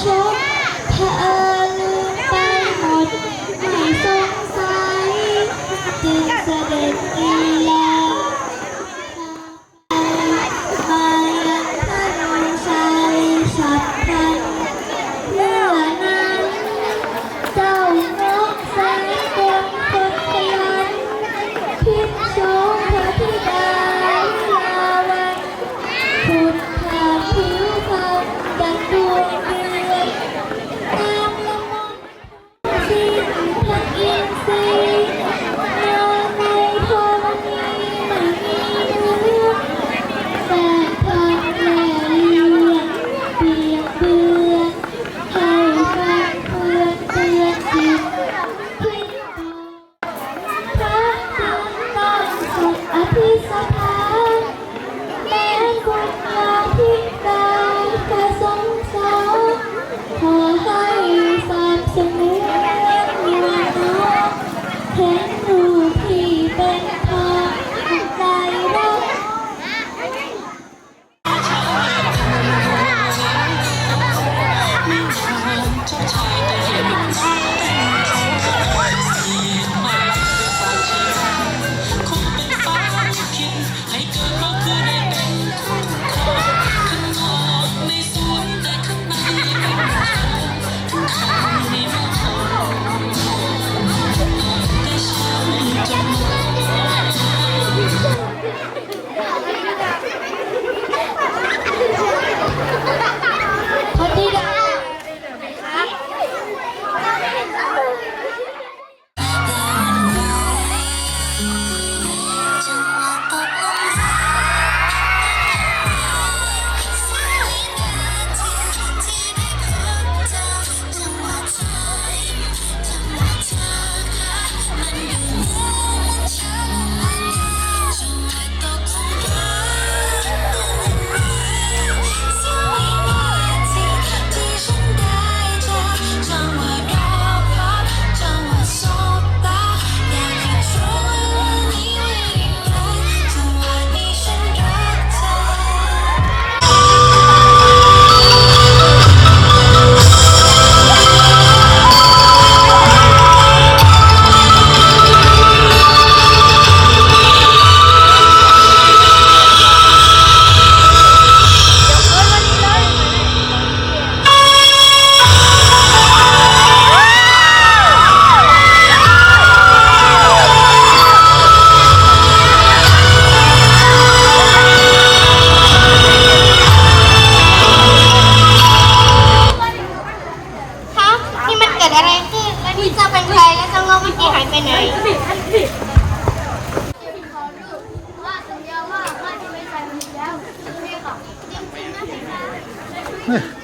ชดเธอลืมไปหมด ไม่สงสัยจึงเสด็จอีแลิซ่างไทยแล้วต้างงอกเมื่อกี้หายไปไหนว่าสัญญาว่าข้าจะไม่ใส่มันอีกแล้วนี่ค่ะจริงๆนะพี่คะ